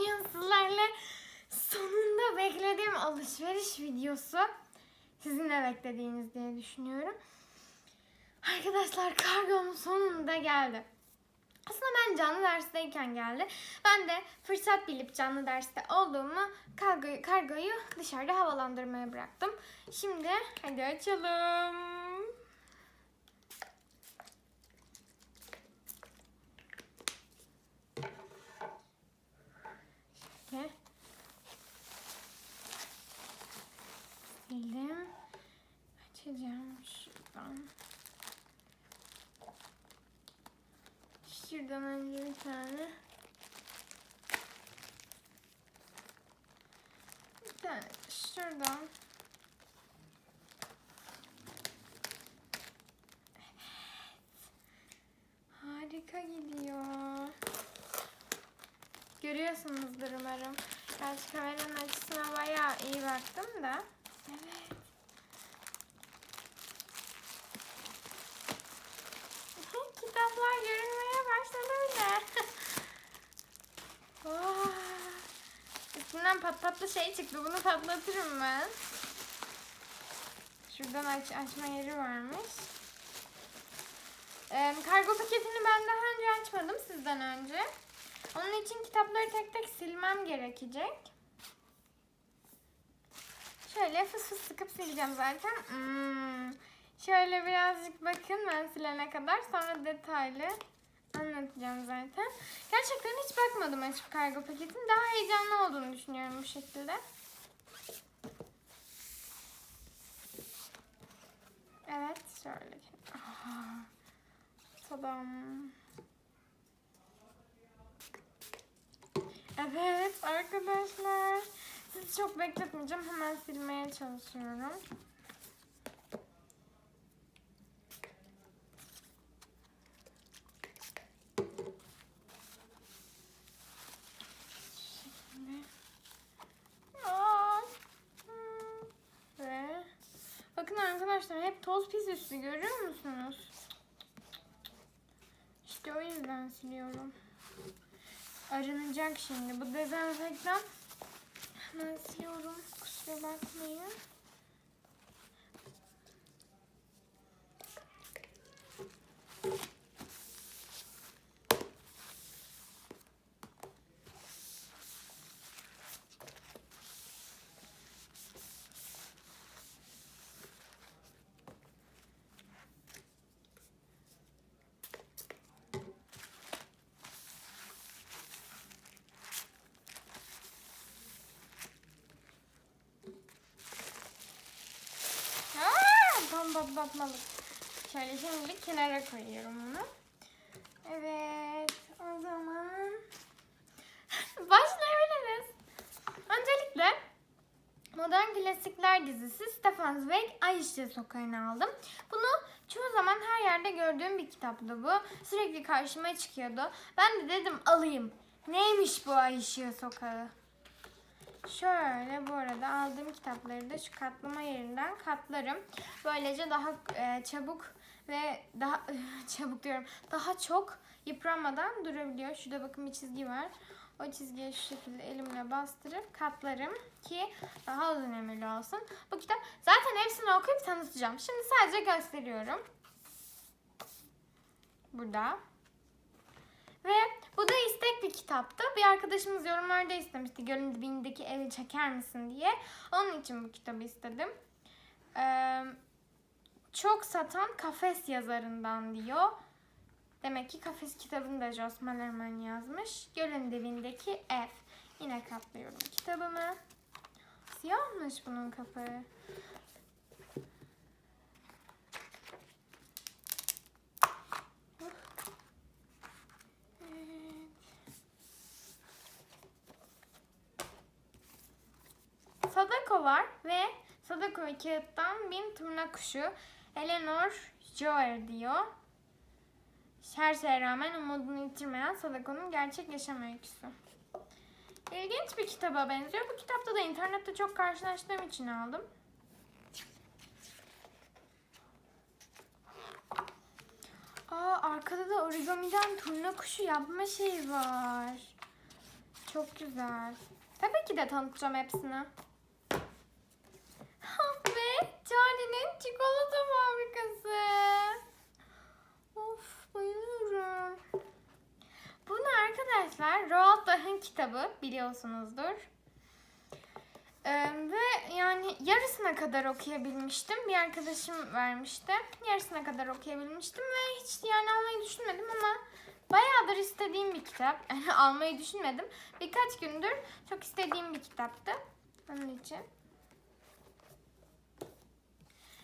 bugün sizlerle sonunda beklediğim alışveriş videosu. Sizin de beklediğiniz diye düşünüyorum. Arkadaşlar kargom sonunda geldi. Aslında ben canlı dersteyken geldi. Ben de fırsat bilip canlı derste olduğumu kargoyu, kargoyu dışarıda havalandırmaya bıraktım. Şimdi hadi açalım. Şöyle. Sildim. Açacağım şuradan. Şuradan önce bir tane. Bir tane şuradan. Harika gidiyor. Görüyorsunuzdur umarım. Gerçi kameranın açısına bayağı iyi baktım da. Evet. Kitaplar görünmeye başladı bile. oh. Üstünden patlatlı şey çıktı. Bunu patlatırım ben. Şuradan aç, açma yeri varmış. Ee, kargo paketini ben daha önce açmadım sizden önce. Onun için kitapları tek tek silmem gerekecek. Şöyle fıs fıs sıkıp sileceğim zaten. Hmm. Şöyle birazcık bakın ben silene kadar sonra detaylı anlatacağım zaten. Gerçekten hiç bakmadım açıp kargo paketin. Daha heyecanlı olduğunu düşünüyorum bu şekilde. Evet şöyle. Tadam. Evet arkadaşlar. Sizi çok bekletmeyeceğim. Hemen silmeye çalışıyorum. Şimdi. Aa, hmm. Ve bakın arkadaşlar hep toz pis üstü görüyor musunuz? İşte o yüzden siliyorum. Arınacak şimdi. Bu dezenfektan hemen siliyorum. Kusura bakmayın. Aa, tam patlatmalık. Şöyle şimdilik kenara koyuyorum bunu. Evet. O zaman başlayabiliriz. Öncelikle Modern Klasikler dizisi Stefan Zweig Ay Sokağı'nı aldım. Bunu çoğu zaman her yerde gördüğüm bir kitaptı bu. Sürekli karşıma çıkıyordu. Ben de dedim alayım. Neymiş bu Ay Işığı Sokağı? Şöyle bu arada aldığım kitapları da şu katlama yerinden katlarım. Böylece daha e, çabuk ve daha çabuk diyorum. Daha çok yıpranmadan durabiliyor. Şurada bakın bir çizgi var. O çizgiye şu şekilde elimle bastırıp katlarım ki daha uzun ömürlü olsun. Bu kitap zaten hepsini okuyup tanıtacağım. Şimdi sadece gösteriyorum. Burada. Ve bu da istek bir kitaptı. Bir arkadaşımız yorumlarda istemişti. Gölün dibindeki evi çeker misin diye. Onun için bu kitabı istedim. Ee, çok satan kafes yazarından diyor. Demek ki kafes kitabını da Jos Malerman yazmış. Gölün dibindeki ev. Yine katlıyorum kitabımı. Siyahmış bunun kapağı. Evet. Sadako var ve Sadako ve kağıttan bin turna kuşu. Eleanor Joer diyor. Her şeye rağmen umudunu yitirmeyen Sadako'nun gerçek yaşam öyküsü. İlginç bir kitaba benziyor. Bu kitapta da internette çok karşılaştığım için aldım. Aa arkada da origamiden turna kuşu yapma şeyi var. Çok güzel. Tabii ki de tanıtacağım hepsini. Ha, Ve Charlie'nin çikolata fabrikası. Of bayılıyorum. Bunu arkadaşlar Roald Dahl'ın kitabı biliyorsunuzdur. Ee, ve yani yarısına kadar okuyabilmiştim. Bir arkadaşım vermişti. Yarısına kadar okuyabilmiştim ve hiç yani almayı düşünmedim ama bayağıdır istediğim bir kitap. Almayı düşünmedim. Birkaç gündür çok istediğim bir kitaptı. Onun için.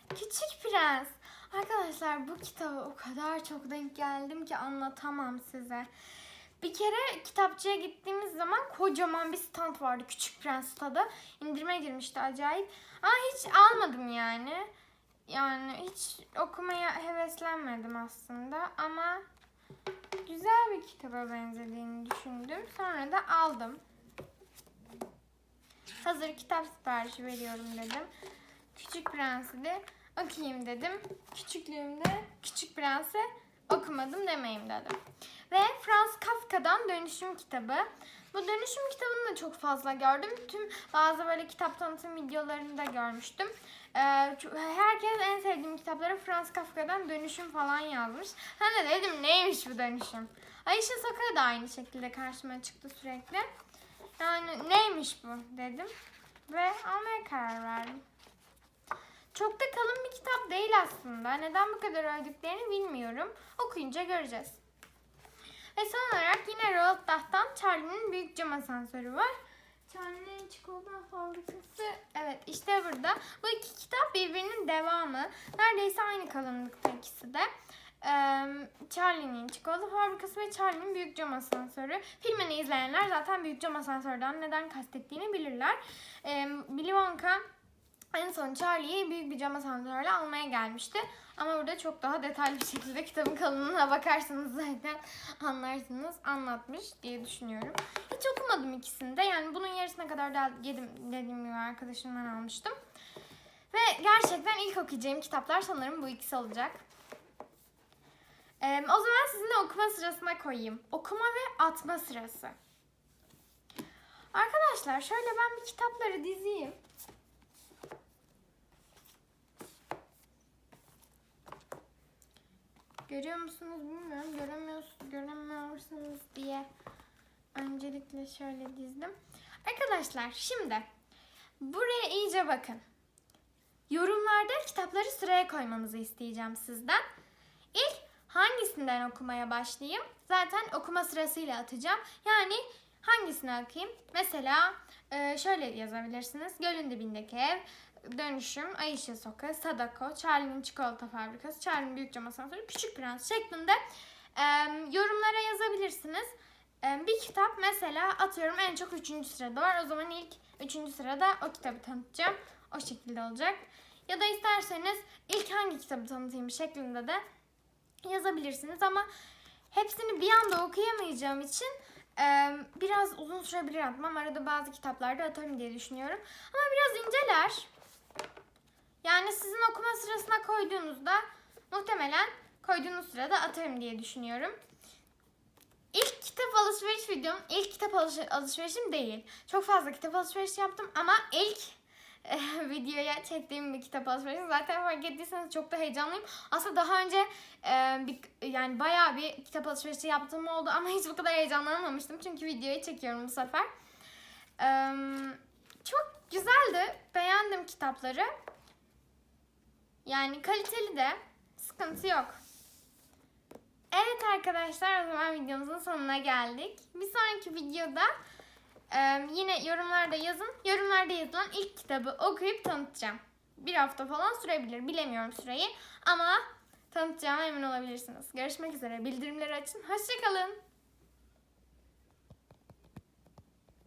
Küçük Prens. Arkadaşlar bu kitaba o kadar çok denk geldim ki anlatamam size. Bir kere kitapçıya gittiğimiz zaman kocaman bir stand vardı. Küçük Prens tadı. İndirime girmişti acayip. Ama hiç almadım yani. Yani hiç okumaya heveslenmedim aslında ama güzel bir kitaba benzediğini düşündüm. Sonra da aldım. Hazır kitap siparişi veriyorum dedim. Küçük Prens'i de okuyayım dedim. Küçüklüğümde Küçük Prens'i okumadım demeyeyim dedim. Ve Franz Kafka'dan Dönüşüm kitabı. Bu dönüşüm kitabını da çok fazla gördüm. Tüm bazı böyle kitap tanıtım videolarını da görmüştüm. Ee, herkes en sevdiğim kitapları Franz Kafka'dan Dönüşüm falan yazmış. Ben de dedim neymiş bu dönüşüm? Ayşe Sokak da aynı şekilde karşıma çıktı sürekli. Yani neymiş bu dedim. Ve almaya karar verdim. Çok da kalın bir kitap değil aslında. Neden bu kadar övdüklerini bilmiyorum. Okuyunca göreceğiz. Ve son olarak yine Roald Dahl'tan Charlie'nin Büyük Cam Asansörü var. Charlie'nin Çikolata Fabrikası. Evet işte burada. Bu iki kitap birbirinin devamı. Neredeyse aynı kalınlıkta ikisi de. Charlie'nin Çikolata Fabrikası ve Charlie'nin Büyük Cam Asansörü. Filmini izleyenler zaten Büyük Cam Asansör'den neden kastettiğini bilirler. Willy Wonka en son Charlie'yi büyük bir cam asansörle almaya gelmişti. Ama burada çok daha detaylı bir şekilde kitabın kalınlığına bakarsanız zaten anlarsınız. Anlatmış diye düşünüyorum. Hiç okumadım ikisini de. Yani bunun yarısına kadar da yedim dediğim gibi arkadaşımdan almıştım. Ve gerçekten ilk okuyacağım kitaplar sanırım bu ikisi olacak. Ee, o zaman sizinle okuma sırasına koyayım. Okuma ve atma sırası. Arkadaşlar şöyle ben bir kitapları dizeyim. Görüyor musunuz bilmiyorum. Göremiyorsunuz, göremiyorsunuz diye öncelikle şöyle dizdim. Arkadaşlar şimdi buraya iyice bakın. Yorumlarda kitapları sıraya koymanızı isteyeceğim sizden. İlk hangisinden okumaya başlayayım? Zaten okuma sırasıyla atacağım. Yani hangisini okuyayım? Mesela e, şöyle yazabilirsiniz. Gölün dibindeki ev, Dönüşüm, Ayşe Sokağı, Sadako, Charlie'nin Çikolata Fabrikası, Charlie'nin Büyük Cam Küçük Prens şeklinde e, yorumlara yazabilirsiniz. E, bir kitap mesela atıyorum en çok 3. sırada var. O zaman ilk 3. sırada o kitabı tanıtacağım. O şekilde olacak. Ya da isterseniz ilk hangi kitabı tanıtayım şeklinde de yazabilirsiniz ama hepsini bir anda okuyamayacağım için biraz uzun sürebilir atmam. Arada bazı kitaplarda atarım diye düşünüyorum. Ama biraz inceler. Yani sizin okuma sırasına koyduğunuzda muhtemelen koyduğunuz sırada atarım diye düşünüyorum. İlk kitap alışveriş videom ilk kitap alış- alışverişim değil. Çok fazla kitap alışverişi yaptım ama ilk e, videoya çektiğim bir kitap alışverişi. Zaten fark ettiyseniz çok da heyecanlıyım. Aslında daha önce e, bir, yani bayağı bir kitap alışverişi yaptığım oldu ama hiç bu kadar heyecanlanmamıştım. Çünkü videoyu çekiyorum bu sefer. E, çok güzeldi. Beğendim kitapları. Yani kaliteli de sıkıntı yok. Evet arkadaşlar o zaman videomuzun sonuna geldik. Bir sonraki videoda yine yorumlarda yazın. Yorumlarda yazılan ilk kitabı okuyup tanıtacağım. Bir hafta falan sürebilir. Bilemiyorum süreyi ama tanıtacağıma emin olabilirsiniz. Görüşmek üzere. Bildirimleri açın. Hoşçakalın.